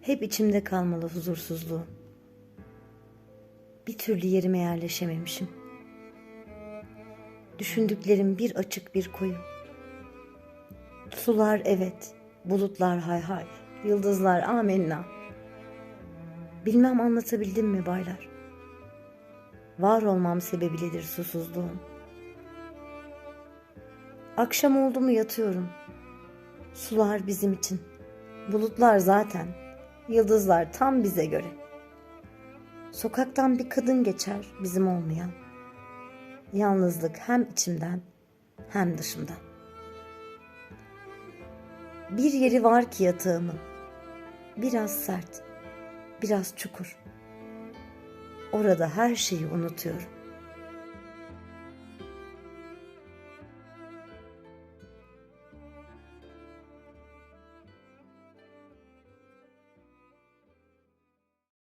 Hep içimde kalmalı huzursuzluğum. Bir türlü yerime yerleşememişim. Düşündüklerim bir açık bir koyu. Sular evet, bulutlar hay hay, yıldızlar amenna. Bilmem anlatabildim mi baylar? Var olmam sebebiyledir susuzluğum. Akşam oldu mu yatıyorum. Sular bizim için. Bulutlar zaten. Yıldızlar tam bize göre. Sokaktan bir kadın geçer bizim olmayan. Yalnızlık hem içimden hem dışımdan. Bir yeri var ki yatağımın. Biraz sert, biraz çukur. Orada her şeyi unutuyorum.